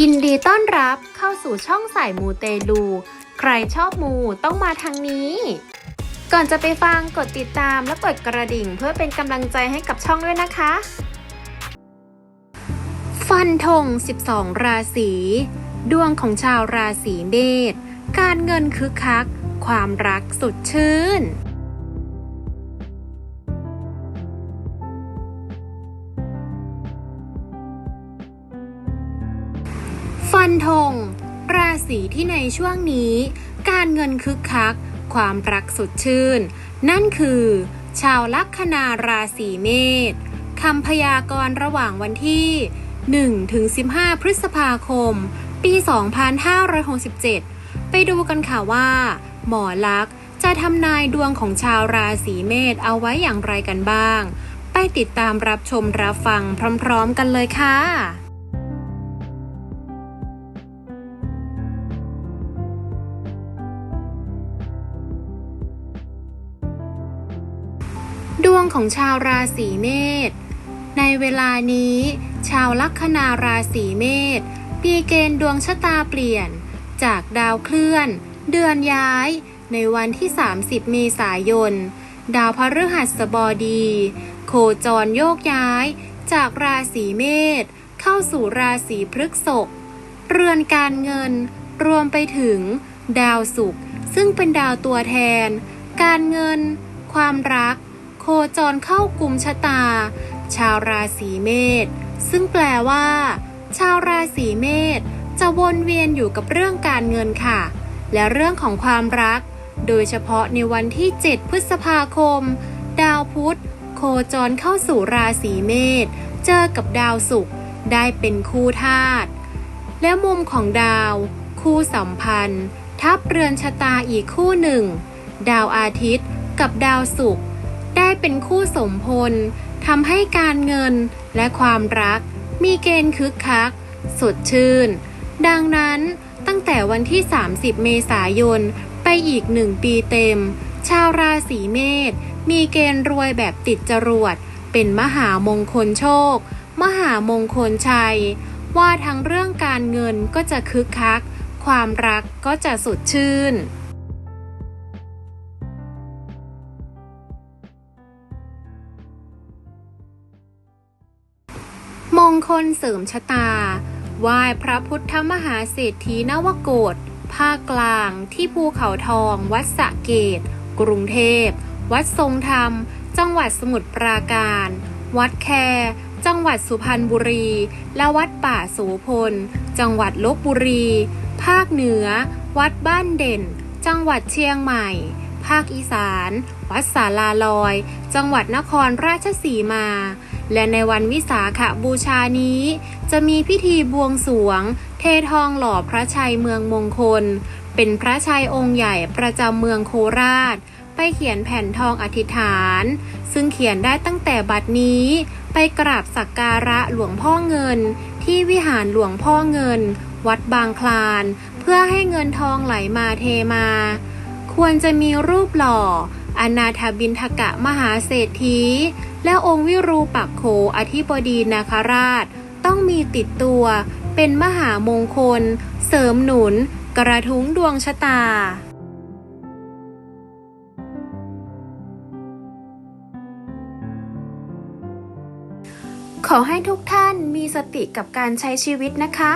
ยินดีต้อนรับเข้าสู่ช่องสายมูเตลู ใครชอบมูต้องมาทางนี้ ก่อนจะไปฟังกดติดตามและกดกระดิ่งเพื่อเป็นกำลังใจให้กับช่องด้วยนะคะ ฟันธง 12 ราศี ดวงของชาวราศีเมษการเงินคึกคัก ความรักสดชื่น ฟันธงราศีที่ในช่วงนี้ การเงินคึกคัก ความรักสดชื่น นั่นคือ ชาวลัคนาราศีเมษคำพยากรณ์ระหว่างวันที่ 1 ถึง 15 พฤษภาคม ปี 2567 ไปดูกันค่ะว่า หมอลักษณ์จะทำนายดวงของชาวราศีเมษเอาไว้อย่างไรกันบ้าง ไปติดตามรับชมรับฟังพร้อม ๆ กันเลยค่ะ ของชาวราศีเมษ ในเวลานี้ ชาวลัคนาราศีเมษมีเกณฑ์ดวงชะตาเปลี่ยน จากดาวเคลื่อน เดือนย้าย ในวันที่ 30 เมษายน ดาวพฤหัสบดี โคจรโยกย้าย จากราศีเมษเข้าสู่ราศีพฤกษภเรือนการเงิน รวมไปถึง ดาวศุกร์ซึ่งเป็นดาวตัวแทน การเงิน ความรัก โคจรเข้ากลุ่มชะตา ชาวราศีเมษซึ่งแปลว่า ชาวราศีเมษจะวนเวียนอยู่กับเรื่องการเงินค่ะ และเรื่องของความรัก โดยเฉพาะในวันที่ 7 พฤษภาคม ดาวพุธ โคจรเข้าสู่ราศีเมษเจอกับดาวศุกร์ได้เป็นคู่ธาตุและมุมของดาว คู่สัมพันธ์ ทับเรือนชะตาอีกคู่หนึ่ง ดาวอาทิตย์กับดาวศุกร์ ได้เป็นคู่สมพลทำให้การเงินและความรัก มีเกณฑ์คึกคัก สดชื่น ดังนั้นตั้งแต่วันที่ 30 เมษายน ไปอีกหนึ่งปีเต็ม ชาวราศีเมษมีเกณฑ์รวยแบบติดจรวด เป็นมหามงคลโชค มหามงคลชัย ว่าทั้งเรื่องการเงินก็จะคึกคัก ความรักก็จะสดชื่น มงคลเสริมชะตา ไหว้พระพุทธมหาเศรษฐีนวโกฏภาคกลางที่ภูเขาทอง วัดสะเกต กรุงเทพ วัดทรงธรรม จังหวัดสมุทรปราการ วัดแค จังหวัดสุพรรณบุรี และวัดป่าโสพล จังหวัดลบบุรี ภาคเหนือ วัดบ้านเด่น จังหวัดเชียงใหม่ ภาคอีสาน วัดสาลาลอย จังหวัดนครราชสีมา และในวันวิสาขบูชานี้ จะมีพิธีบวงสรวง เททองหล่อพระชัยเมืองมงคล เป็นพระชัยองค์ใหญ่ประจำเมืองโคราช ไปเขียนแผ่นทองอธิษฐาน ซึ่งเขียนได้ตั้งแต่บัดนี้ ไปกราบสักการะหลวงพ่อเงิน ที่วิหารหลวงพ่อเงิน วัดบางคลาน เพื่อให้เงินทองไหลมาเทมา ควรจะมีรูปหล่ออนาถบินทกะมหาเศรษฐี และองค์วิรูปักโขอธิบดีนาคราช ต้องมีติดตัว เป็นมหามงคล เสริมหนุน กระทุ้งดวงชะตาขอให้ทุกท่านมีสติกับการใช้ชีวิตนะคะ